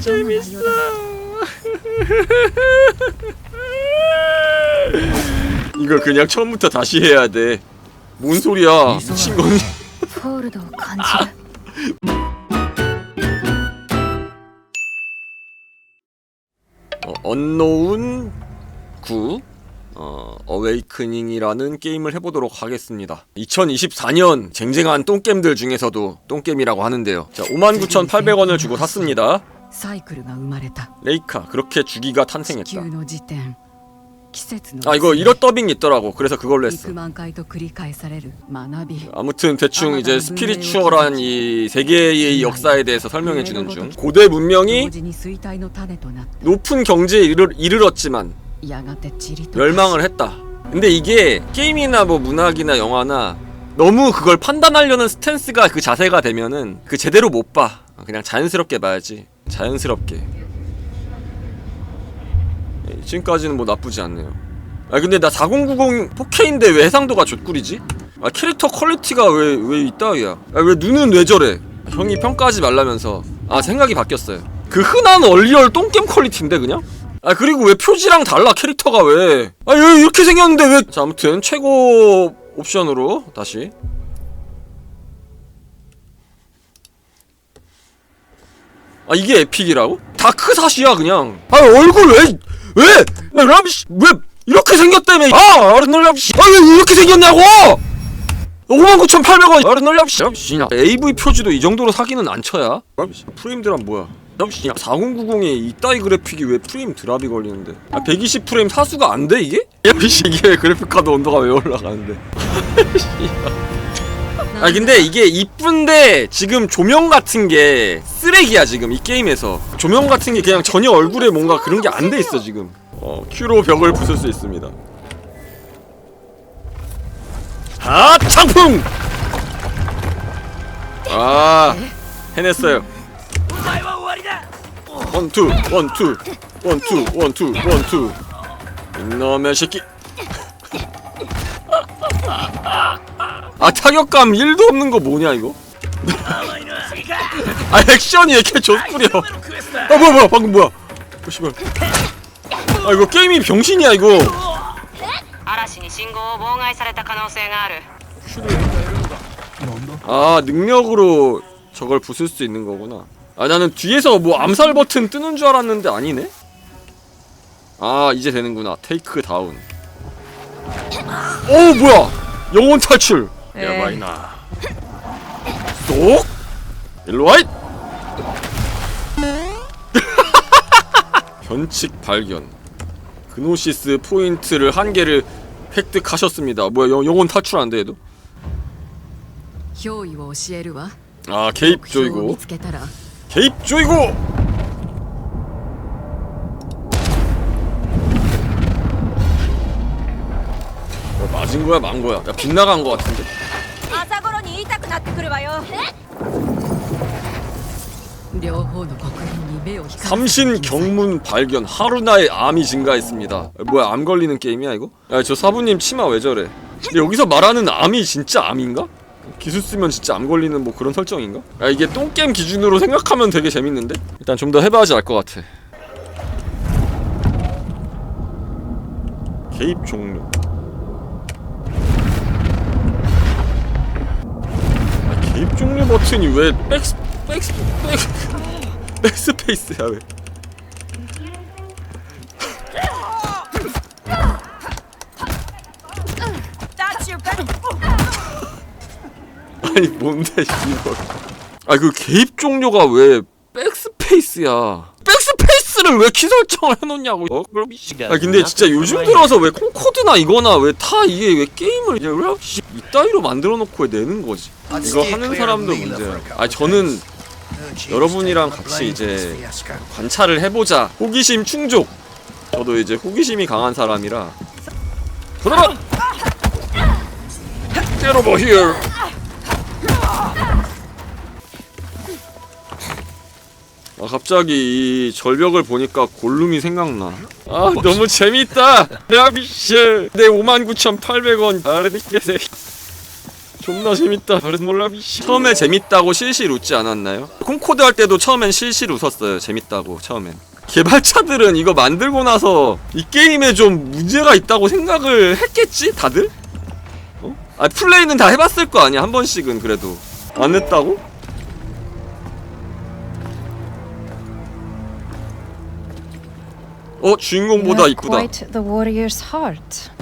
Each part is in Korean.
재밌어. 이거 그냥 처음부터 다시 해야 돼. 뭔 소리야? 미친 거니? フォールドを感じる 어, 언노운 9 어, 어웨이크닝이라는 게임을 해보도록 하겠습니다. 2024년 쟁쟁한 똥겜들 중에서도 똥겜이라고 하는데요. 자, 59,800원을 주고 샀습니다. サイクルが生まれた 레이카, 그렇게 주기가 地 탄생했다. 球の時点季節の 아, 이거 이런 더빙이 있더라고. 그래서 그걸로 했어. 幾万回と繰り返される学び 아무튼 대충 이제 스피리추얼한 이 세계의 역사에 대해서 설명해 주는 중. 고대 同 문명이 時に衰退の種となっ 높은 경제에 이르, 이르렀지만 たやがて塵と 멸망을 했다. 근데 이게 게임이나 뭐 문학이나 영화나 너무 그걸 판단하려는 스탠스가 그 자세가 되면은 그 제대로 못 봐. 그냥 자연스럽게 봐야지. 자연스럽게. 예, 지금까지는 뭐 나쁘지 않네요. 아 근데 나 4090 4K인데 왜 해상도가 좆꿀이지? 아 캐릭터 퀄리티가 왜 왜 이따위야? 아 왜 눈은 왜 저래? 형이 평가하지 말라면서 아 생각이 바뀌었어요. 그 흔한 얼리얼 똥겜 퀄리티인데 그냥? 아 그리고 왜 표지랑 달라 캐릭터가 왜? 아왜 이렇게 생겼는데 왜? 자 아무튼 최고 옵션으로 다시. 아 이게 에픽이라고? 다크사시야 그냥. 아 얼굴 왜 왜? 왜 람씨 왜 이렇게 생겼다며? 아 어른놀 람씨. 아왜 이렇게 생겼냐고? 59,800원 어른놀 람씨. 람씨냐. AV 표지도 이 정도로 사기는 안 쳐야. 람씨 프레임 드랍 뭐야? 람씨 4090에 이따위 그래픽이 왜 프레임 드랍이 걸리는데? 아 120 프레임 사수가 안 돼 이게? 람씨 이게 그래픽 카드 온도가 왜 올라가는데? 아 근데 이게 이쁜데 지금 조명 같은 게 쓰레기야 지금 이 게임에서. 조명 같은 게 그냥 전혀 얼굴에 뭔가 그런 게 안 돼 있어 지금. 어 큐로 벽을 부술 수 있습니다. 아 창풍! 아 해냈어요. 원투 원투 원투 원투 원투 이놈의 새끼 아 타격감 1도 없는 거 뭐냐 이거? 아 액션이 왜 이렇게 좆뿌려 아 뭐야 뭐야 방금 뭐야 어 씨발 아 이거 게임이 병신이야 이거 嵐に信号を妨害された可能性がある 아 능력으로 저걸 부술 수 있는 거구나 아 나는 뒤에서 뭐 암살 버튼 뜨는 줄 알았는데 아니네 아 이제 되는구나 테이크 다운 오 뭐야 영혼 탈출 야마이나 쏙 일로와잇 변칙 발견 그노시스 포인트를 한 개를 획득하셨습니다 뭐야 영, 영혼 탈출한대 얘도 憑依を教えるわ 아 개입 目標を 조이고 見つけたら 개입 조이고 야, 맞은 거야 만 거야 야 빗나간 거 같은데 朝頃に痛く なってくるわよ両方の刻印に目を光らせ 삼신 경문 발견 하루나의 암이 증가했습니다 야, 뭐야 암 걸리는 게임이야 이거? 야 저 사부님 치마 왜 저래 근데 여기서 말하는 암이 진짜 암인가? 기술 쓰면 진짜 암 걸리는 뭐 그런 설정인가? 야 이게 똥게임 기준으로 생각하면 되게 재밌는데? 일단 좀 더 해봐야지 알 것 같아 개입 종료 입 종료 버튼이 왜 백스 백스 백 백스페이스야 왜? 아니 뭔데 이거. 아그 개입 종료가 왜 백스페이스야? 백스페이스를 왜 키 설정을 해놓냐고. 어? 그럼. 아 근데 진짜 요즘 들어서 왜 콩코드나 이거나 왜 다 이게 왜 게임을 이제 왜 씨, 이따위로 만들어 놓고 왜 내는 거지. 이거 하는 사람도 문제야 아 저는 여러분이랑 같이 이제 관찰을 해보자. 호기심 충족. 저도 이제 호기심이 강한 사람이라. 돌아라 Get over here. 아 갑자기 이 절벽을 보니까 골룸이 생각나. 아 너무 재밌다. 야비씨. 내 59,800원. 아르디게세 존나 재밌다. 그래도 몰라. 씨. 처음에 재밌다고 실실 웃지 않았나요? 콩코드 할 때도 처음엔 실실 웃었어요. 재밌다고 처음엔. 개발자들은 이거 만들고 나서 이 게임에 좀 문제가 있다고 생각을 했겠지? 다들? 어? 아 플레이는 다 해봤을 거 아니야 한 번씩은 그래도 안 했다고? 어 주인공보다 이쁘다.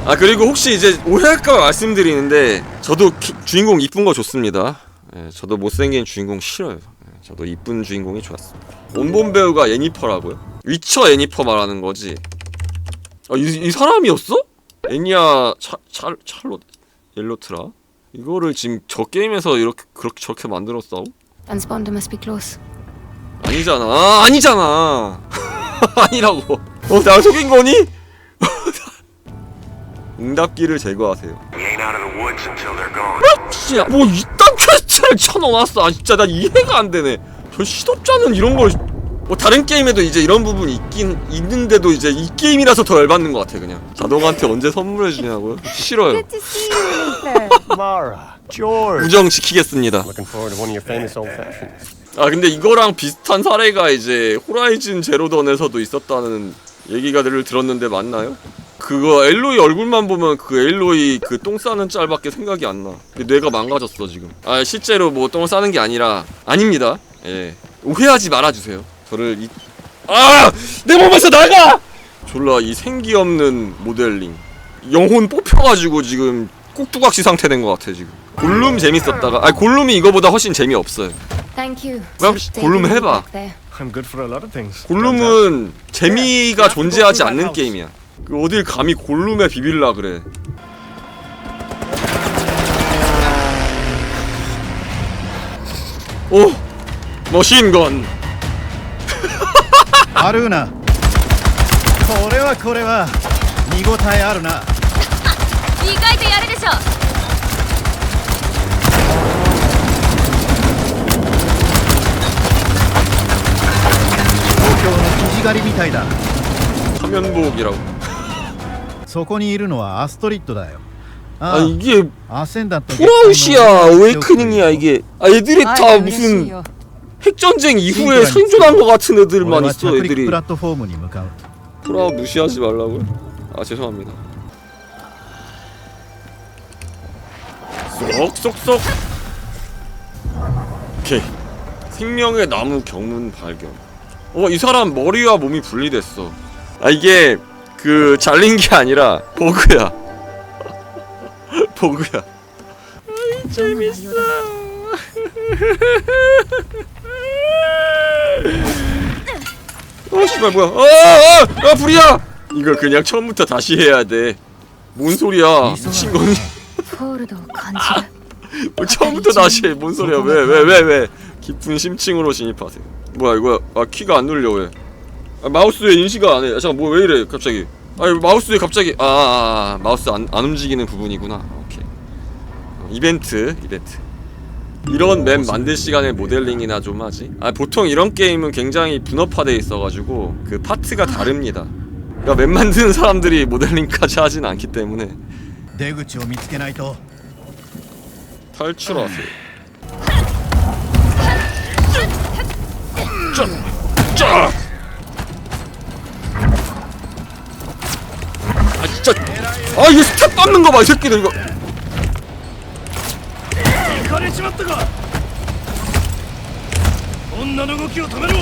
아 그리고 혹시 이제 오해할까 말씀드리는데 저도 키- 주인공 이쁜 거 좋습니다. 예, 저도 못생긴 주인공 싫어요. 예, 저도 이쁜 주인공이 좋았습니다. 원본 배우가 애니퍼라고요? 위쳐 애니퍼 말하는 거지. 아, 이, 이 사람이었어? 애니아 차, 찰, 찰롯 옐로트라? 이거를 지금 저 게임에서 이렇게 그렇게 저렇게 close. 아니잖아. 아, 아니잖아. 아니라고. 어, 나 속인 거니? 응답기를 제거하세요. Gone. 씨, 뭐 이딴 퀘스트를 쳐넣어놨어. 아, 진짜 난 이해가 안 되네. 저 시덥잖은 이런 걸. 뭐 다른 게임에도 이제 이런 부분이 있긴 있는데도 이제 이 게임이라서 더 열받는 것 같아 그냥. 자동한테 언제 선물해 주냐고요? 싫어요. to see you, Luther. Mara, George. 우정 지키겠습니다. Looking forward to one of your famous old fashions. 아 근데 이거랑 비슷한 사례가 이제 호라이즌 제로던에서도 있었다는 얘기가 늘 들었는데 맞나요? 그거 엘로이 얼굴만 보면 그 엘로이 그 똥 싸는 짤밖에 생각이 안 나. 뇌가 망가졌어 지금. 아 실제로 뭐 똥을 싸는 게 아니라 아닙니다. 예 오해하지 말아주세요. 저를 이 아! 내 몸에서 나가! 졸라 이 생기 없는 모델링 영혼 뽑혀가지고 지금 꼭두각시 상태 된 것 같아 지금. 골룸 재밌었다가 아 골룸이 이거보다 훨씬 재미없어요. Thank you. 그럼 Stay 골룸 with me 해봐. back there. I'm good for a lot of things. 골룸은 재미가 존재하지 않는 게임이야. 그 어딜 감히 골룸에 비빌라 그래. 오, 머신건. あるなこれはこれは見応えあるな意外とやるでしょ 京の生地狩りみたいだ 화면복이라고. そこにいるのはアストリッドだよ 아 あ 이게 あアセンダント 프라우시아 어웨이크닝이야 이게. 아 애들이 다 무슨 핵전쟁 이후에 생존한 것 같은 俺 애들만 は 있어 着陸 애들이. プラットフォームに向かう 프라우 무시하지 말라고요? 아 죄송합니다. 쏙쏙쏙. 오케이. 생명의 나무 경문 발견. 어 이 사람 머리와 몸이 분리됐어. 아 이게 그 잘린 게 아니라 버그야. 버그야. 아이 재밌어. 어 씨발 뭐야. 어어어 불이야! 이거 그냥 처음부터 다시 해야 돼뭔 소리야? 미친 거니 아, 뭐 처음부터 다시 해뭔 소리야? 왜 왜, 왜, 왜. 깊은 심층으로 진입하세요. 뭐야 이거? 아 키가 안 눌려 왜? 아, 마우스에 인식을 안 해. 잠깐 뭐 왜 이래 갑자기? 아 마우스에 갑자기 아 아, 아, 아, 아 마우스 안, 안 움직이는 부분이구나. 어, 이벤트, 이벤트. 이런 맵 만들 시간에 모델링이나 좀 하지. 아 보통 이런 게임은 굉장히 분업화돼 있어가지고 그 파트가 다릅니다. 그러니까 맵 만드는 사람들이 모델링까지 하진 않기 때문에. 탈출하세요. 짜! 짜! 아 진짜 아 이거 스텝 밟는 거 봐 이 새끼들 이거 行かれちまったか女の動きを止めろ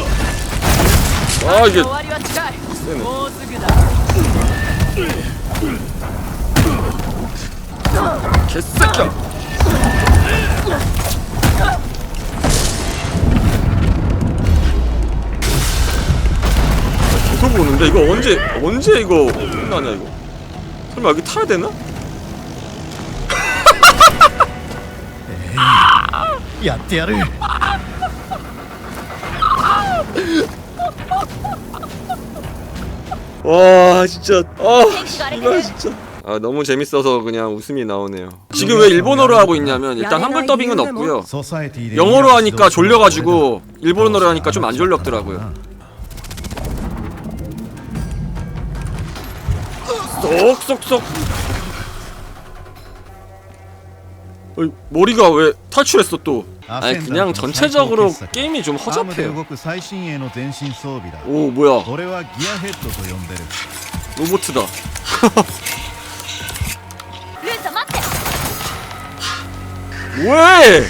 아 이게 終わりは近い 세네 もうすぐだ 개새끼야 보는데? 이거 언제 언제 이거 끝나냐 이거? 설마 여기 타야 되나? 야띠야를. 와 진짜. 아 씨발 진짜. 아 너무 재밌어서 그냥 웃음이 나오네요. 지금 왜 일본어로 하고 있냐면 일단 한글 더빙은 없고요. 영어로 하니까 졸려가지고 일본어로 하니까 좀 안 졸렸더라고요. 쏙쏙쏙. 어이, 머리가 왜 탈출했어 또? 아니 그냥 전체적으로 게임이 좀 허접해요. 오 뭐야? 로보트다. 왜?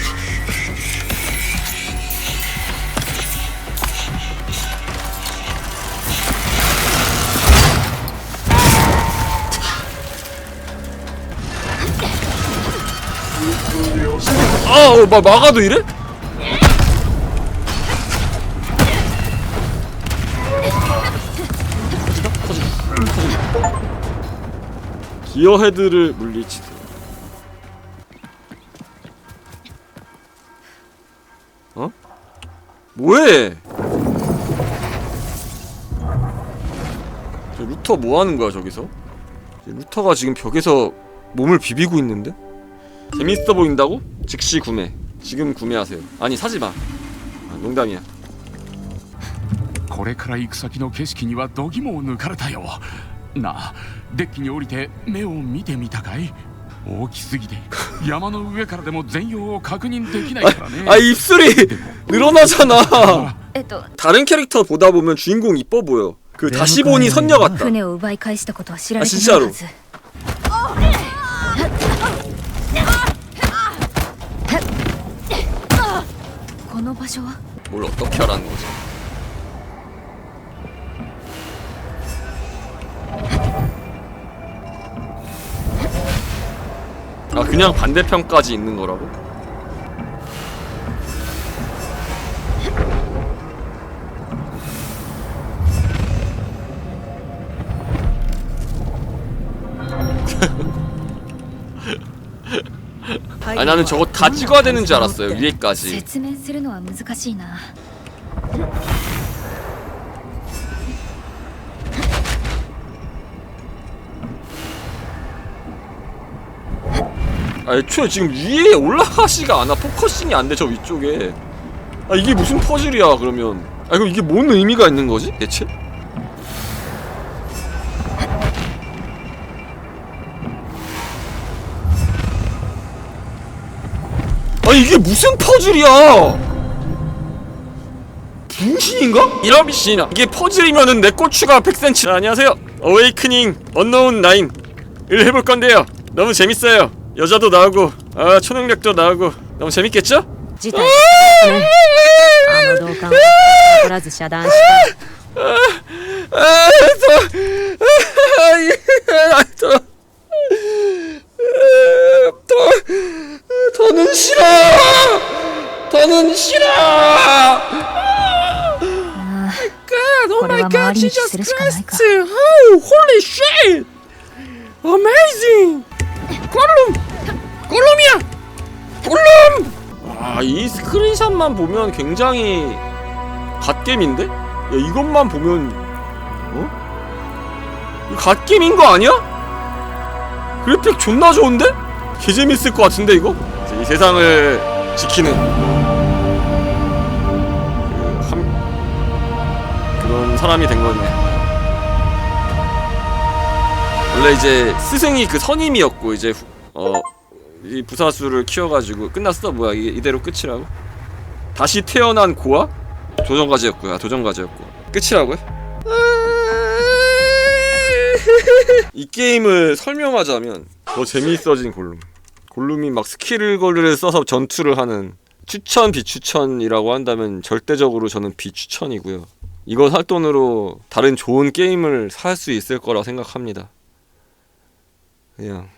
아, 어, 막 막아도 이래? 기어 헤드를 물리치듯. 어? 뭐해? 저 루터 뭐 하는 거야 저기서? 루터가 지금 벽에서 몸을 비비고 있는데? 재밌어 보인다고? 즉시 구매. 지금 구매하세요. 아니 사지 마. 아, 농담이야. これから行く先の景色には度肝を抜かれたよなあデッキに降りて目を見てみたかい大きすぎて山の上からでも全容を確認できないからね 아 입술이 늘어나잖아. えっと 다른 캐릭터 보다 보면 주인공 이뻐 보여. 그 다시 보니 선녀 같다. 船を奪い返したことは知られてあないはず 뭘 어떻게 하라는 거지? 아 그냥 반대편까지 있는 거라고? 아니 나는 저거 다 찍어야 되는 줄 알았어요 위에까지 説明するのは難しいな 아 애초에 지금 위에 올라가지가 않아 포커싱이 안 돼 저 위쪽에 아 이게 무슨 퍼즐이야 그러면 아 그럼 이게 뭔 의미가 있는 거지 대체? 이게 무슨 퍼즐이야 분신인가? 이런 미신이나 이게 퍼즐이면은 내 고추가 100cm 안녕하세요 어웨이크닝 언노운 나인 을 해볼 건데요 너무 재밌어요 여자도 나오고 아 초능력도 나오고 너무 재밌겠죠? 事態ですねあの同感は取らず遮断した 아, 저, 아, 예, 아, 저, 아, 더, 더는 싫어! 더는 싫어! God, oh my god, Jesus Christ! Oh, holy shit! Amazing! 골룸! 골룸이야! 골룸! 아, 이 스크린샷만 보면 굉장히 갓겜인데? 야, 이것만 보면 어? 갓겜인 거 아니야? 그래픽 존나 좋은데? 개재밌을 것 같은데 이거? 이제 이 세상을 지키는 그 한... 그런 사람이 된 거네. 원래 이제 스승이 그 선임이었고 이제 후- 어. 이 부사수를 키워가지고 끝났어 뭐야 이게 이대로 끝이라고? 다시 태어난 고아? 도전과제였고요. 아, 도전과제였고. 끝이라고요? 이 게임을 설명하자면 더 재미있어진 골룸. 골룸이 막 스킬 걸을 써서 전투를 하는 추천 비추천이라고 한다면 절대적으로 저는 비추천이고요. 이거 살 돈으로 다른 좋은 게임을 살 수 있을 거라 생각합니다. 그냥